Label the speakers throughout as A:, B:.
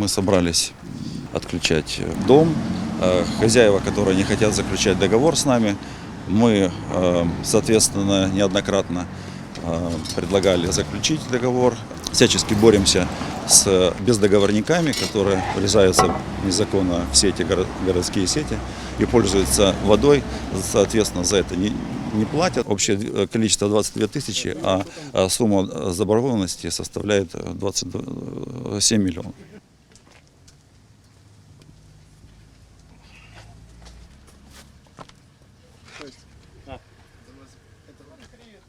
A: мы собрались отключать дом. Э, Хозяева, которые не хотят заключать договор с нами, мы, э, соответственно, неоднократно э, предлагали заключить договор. Всячески боремся с бездоговорниками, которые врезаются незаконно в сети, горо- городские сети и пользуются водой, соответственно, за это не, не платят. Общее э, количество 22 тысячи, а а сумма э, заборгованности составляет э, 27 миллионов.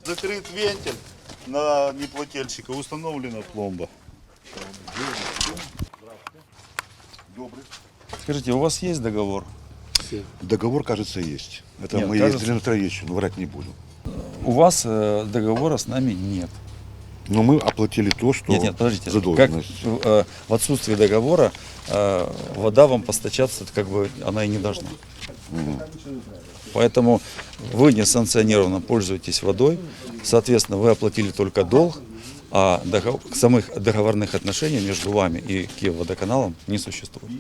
B: Закрыт вентиль на неплательщика, установлена пломба.
A: Скажите, у вас есть договор?
C: Договор, кажется, есть. Это
A: Нет,
C: мы
A: кажется-
C: ездили на Троещину, но врать не буду.
A: У вас э, договора с нами нет.
C: Но мы оплатили то, что
A: Нет, нет, подождите. Как
C: задолженность.
A: э, в отсутствии договора э, вода вам постачаться как бы она и не должна. Поэтому вы несанкционированно пользуетесь водой, соответственно, вы оплатили только долг, а догов- самых договорных отношений между вами и Киевводоканалом не существует.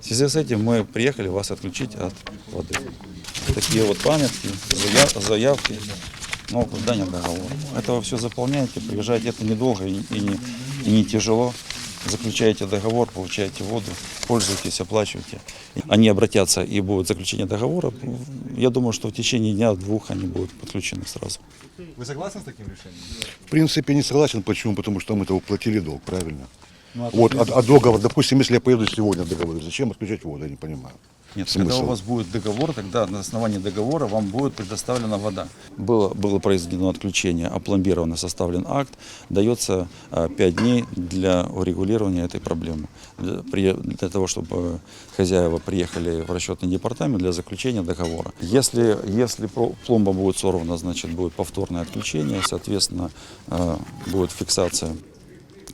A: В связи с этим мы приехали вас отключить от воды. Такие вот памятки, зая- заявки, но нет договора. Это вы все заполняете, приезжаете, это недолго и не, и не тяжело. Заключаете договор, получаете воду, пользуетесь, оплачиваете. Они обратятся и будет заключение договора. Я думаю, что в течение дня-двух они будут подключены сразу.
D: Вы согласны с таким решением?
C: В принципе, не согласен. Почему? Потому что мы-то уплатили долг, правильно?
A: Ну,
C: вот, а, а договор, допустим, если я поеду сегодня договор, зачем отключать воду, я не понимаю.
A: Нет,
C: Смысл?
A: когда у вас будет договор, тогда на основании договора вам будет предоставлена вода. Было, было произведено отключение, опломбировано, составлен акт, дается 5 дней для урегулирования этой проблемы. Для, для того, чтобы хозяева приехали в расчетный департамент для заключения договора. Если, если пломба будет сорвана, значит будет повторное отключение, соответственно, э, будет фиксация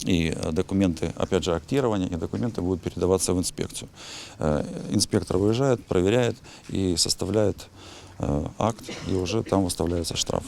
A: и э, документы, опять же, актирование, и документы будут передаваться в инспекцию. Э, Инспектор выезжает, проверяет и составляет э, акт, и уже там выставляется штраф.